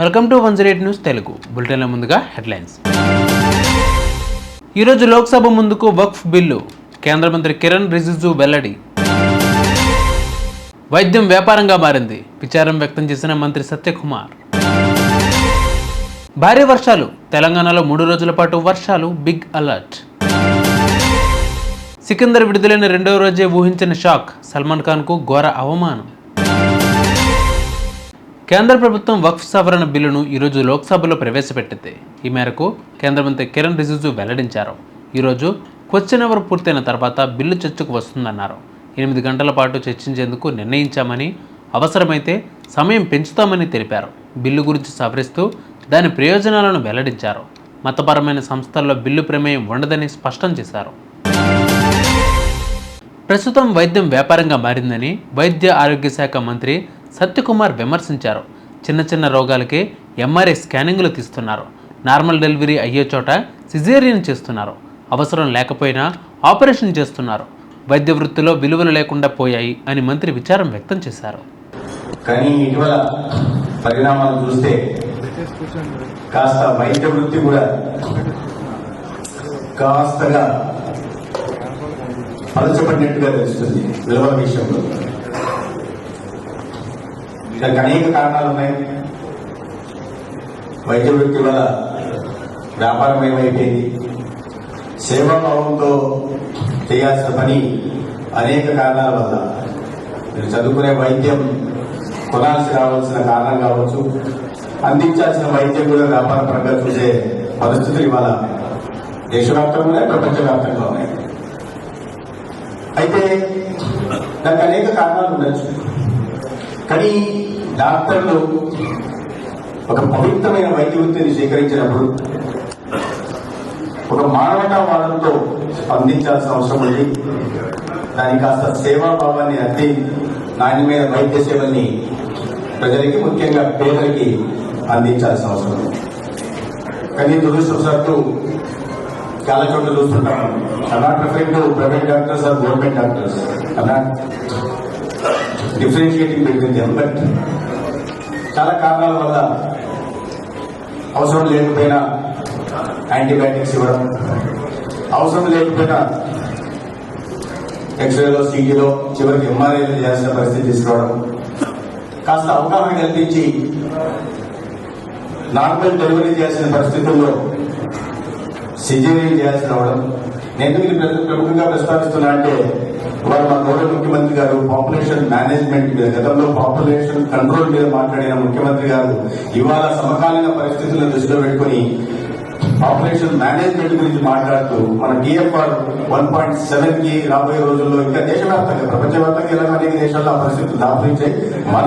Welcome to one zero eight news Telugu. బులెటిన్ల ముందుగా headlines. ఈరోజు లోక్సభ ముందుకు వక్ఫ్ బిల్లు. కేంద్ర మంత్రి కిరణ్ రిజిజు వెల్లడి. వైద్యం వ్యాపారంగా మారింది. విచారం వ్యక్తం చేసిన మంత్రి సత్యకుమార్. భారీ వర్షాలు. తెలంగాణలో మూడు రోజుల పాటు వర్షాలు బిగ్ అలర్ట్. సికిందర్ విడుదలైన రెండవ రోజే ఊహించిన షాక్. సల్మాన్ ఖాన్కు ఘోర అవమానం. కేంద్ర ప్రభుత్వం వక్ఫ్ సవరణ బిల్లును ఈరోజు లోక్సభలో ప్రవేశపెట్టింది. ఈ మేరకు కేంద్ర మంత్రి కిరణ్ రిజిజు వెల్లడించారు. ఈరోజు క్వశ్చన్ అవర్ పూర్తయిన తర్వాత బిల్లు చర్చకు వస్తుందన్నారు. ఎనిమిది గంటల పాటు చర్చించేందుకు నిర్ణయించామని అవసరమైతే సమయం పెంచుతామని తెలిపారు. బిల్లు గురించి సవరిస్తూ దాని ప్రయోజనాలను వెల్లడించారు. మతపరమైన సంస్థల్లో బిల్లు ప్రమేయం ఉండదని స్పష్టం చేశారు. ప్రస్తుతం వైద్యం వ్యాపారంగా మారిందని వైద్య ఆరోగ్య శాఖ మంత్రి సత్యకుమార్ విమర్శించారు. చిన్న చిన్న రోగాలకే ఎంఆర్ఐ స్కానింగ్లు తీస్తున్నారు. నార్మల్ డెలివరీ అయ్యే చోట సిజేరియన్ చేస్తున్నారు. అవసరం లేకపోయినా ఆపరేషన్ చేస్తున్నారు. వైద్య వృత్తిలో విలువలు లేకుండా పోయాయి అని మంత్రి విచారం వ్యక్తం చేశారు. కానీ ఇటీవల పరిణామాలు చూస్తే కాస్త వైద్య వృత్తి కూడా కాస్తగా పలచబడినట్టుగా తెలుస్తుంది. విలువ విషయంలో. దానికి అనేక కారణాలు ఉన్నాయి. వైద్య వృత్తి వల్ల వ్యాపారం ఏమైపోయింది? సేవాభావంతో చేయాల్సిన పని అనేక కారణాల వల్ల. మీరు చదువుకునే వైద్యం కొనాల్సి రావాల్సిన కారణం కావచ్చు. అందించాల్సిన వైద్యం కూడా వ్యాపార పరంగా చూసే పరిస్థితులు ఇవాళ దేశవ్యాప్తంగా ప్రపంచవ్యాప్తంగా ఉన్నాయి. అయితే దానికి అనేక కారణాలు ఉండొచ్చు. కానీ డాక్టర్లు ఒక పవిత్రమైన వైద్య వృత్తిని స్వీకరించినప్పుడు ఒక మానవతావాదంతో స్పందించాల్సిన అవసరం ఉంది. దానికి కాస్త సేవాభావాన్ని అద్ది నాణ్యమైన వైద్య సేవల్ని ప్రజలకి ముఖ్యంగా పేదలకి అందించాల్సిన అవసరం ఉంది. కానీ దురదృష్టవశాత్తు చాలా చోట్ల చూస్తుంటాం. Not referring to private doctors or government doctors. Not differentiating between them but చాలా కారణాల వల్ల అవసరం లేకపోయినా యాంటీబయాటిక్స్ ఇవ్వడం అవసరం లేకపోయినా ఎక్స్రేలో సీటీలో చివరికి ఎంఆర్ఐలు చేయాల్సిన పరిస్థితి తీసుకురావడం కాస్త అవగాహన కల్పించి నార్మల్ డెలివరీ చేయాల్సిన పరిస్థితుల్లో సిజేరియన్ చేయాల్సి రావడం. నేను ఇది ప్రముఖంగా ప్రస్తావిస్తున్నా అంటే గారు మా గౌరవ ముఖ్యమంత్రి గారు పాపులేషన్ మేనేజ్మెంట్ మీద గతంలో పాపులేషన్ కంట్రోల్ మీద మాట్లాడిన ముఖ్యమంత్రి గారు ఇవాళ సమకాలీన పరిస్థితులను దృష్టిలో పెట్టుకుని పాపులేషన్ మేనేజ్మెంట్ గురించి మాట్లాడుతూ మన డిఎఫ్ఆర్ వన్ పాయింట్ సెవెన్కి రాబోయే రోజుల్లో ఇంకా దేశవ్యాప్తంగా ప్రపంచవ్యాప్తంగా ఎలా అనేక దేశాల్లో ఆ పరిస్థితులు దాపరించాయి మన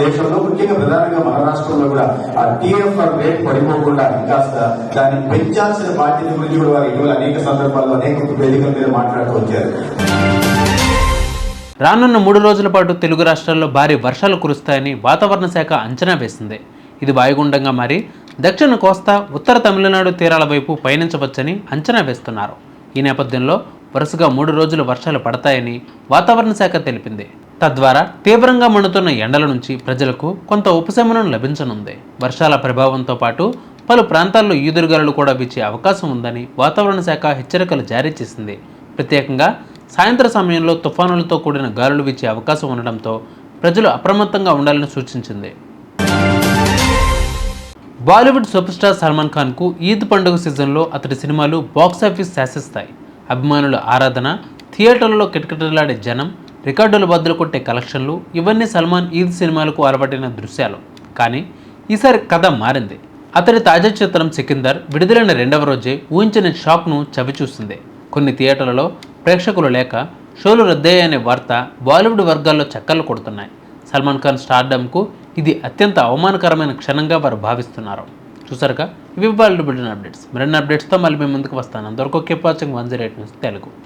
దేశంలో ముఖ్యంగా ప్రధానంగా మన రాష్ట్రంలో కూడా ఆ టీఎఫ్ఆర్ రేట్ పడిపోకుండా కాస్త దాన్ని పెంచాల్సిన బాధ్యత గురించి కూడా వారు ఇటీవల అనేక సందర్భాల్లో అనేక వేదికల మీద మాట్లాడుతూ వచ్చారు. రానున్న మూడు రోజుల పాటు తెలుగు రాష్ట్రాల్లో భారీ వర్షాలు కురుస్తాయని వాతావరణ శాఖ అంచనా వేసింది. ఇది వాయుగుండంగా మారి దక్షిణ కోస్తా ఉత్తర తమిళనాడు తీరాల వైపు పయనించవచ్చని అంచనా వేస్తున్నారు. ఈ నేపథ్యంలో వరుసగా మూడు రోజులు వర్షాలు పడతాయని వాతావరణ శాఖ తెలిపింది. తద్వారా తీవ్రంగా మండుతున్న ఎండల నుంచి ప్రజలకు కొంత ఉపశమనం లభించనుంది. వర్షాల ప్రభావంతో పాటు పలు ప్రాంతాల్లో ఈదురుగాలు కూడా వీచే అవకాశం ఉందని వాతావరణ శాఖ హెచ్చరికలు జారీ చేసింది. ప్రత్యేకంగా సాయంత్రం సమయంలో తుఫానులతో కూడిన గాలులు వీచే అవకాశం ఉండడంతో ప్రజలు అప్రమత్తంగా ఉండాలని సూచించింది. బాలీవుడ్ సూపర్ స్టార్ సల్మాన్ ఖాన్కు ఈద్ పండుగ సీజన్లో అతడి సినిమాలు బాక్సాఫీస్ శాసిస్తాయి. అభిమానుల ఆరాధన థియేటర్లలో కిటకిటలాడే జనం రికార్డులు బద్దలు కొట్టే కలెక్షన్లు ఇవన్నీ సల్మాన్ ఈద్ సినిమాలకు అలవాటైన దృశ్యాలు. కానీ ఈసారి కథ మారింది. అతడి తాజా చిత్రం సికిందర్ విడుదలైన రెండవ రోజే ఊహించిన షాక్ను చవిచూస్తుంది కొన్ని థియేటర్లలో ప్రేక్షకులు లేక షోలు రద్దయ్యనే వార్త బాలీవుడ్ వర్గాల్లో చక్కర్లు కొడుతున్నాయి. సల్మాన్ ఖాన్ స్టార్డమ్కు ఇది అత్యంత అవమానకరమైన క్షణంగా వారు భావిస్తున్నారు. చూసారుగా ఇవి వాళ్ళు బిల్డిన అప్డేట్స్. మరిన్ని అప్డేట్స్తో మళ్ళీ మేము ముందుకు వస్తాను. అంతవరకు keep watching one zero eight news Telugu.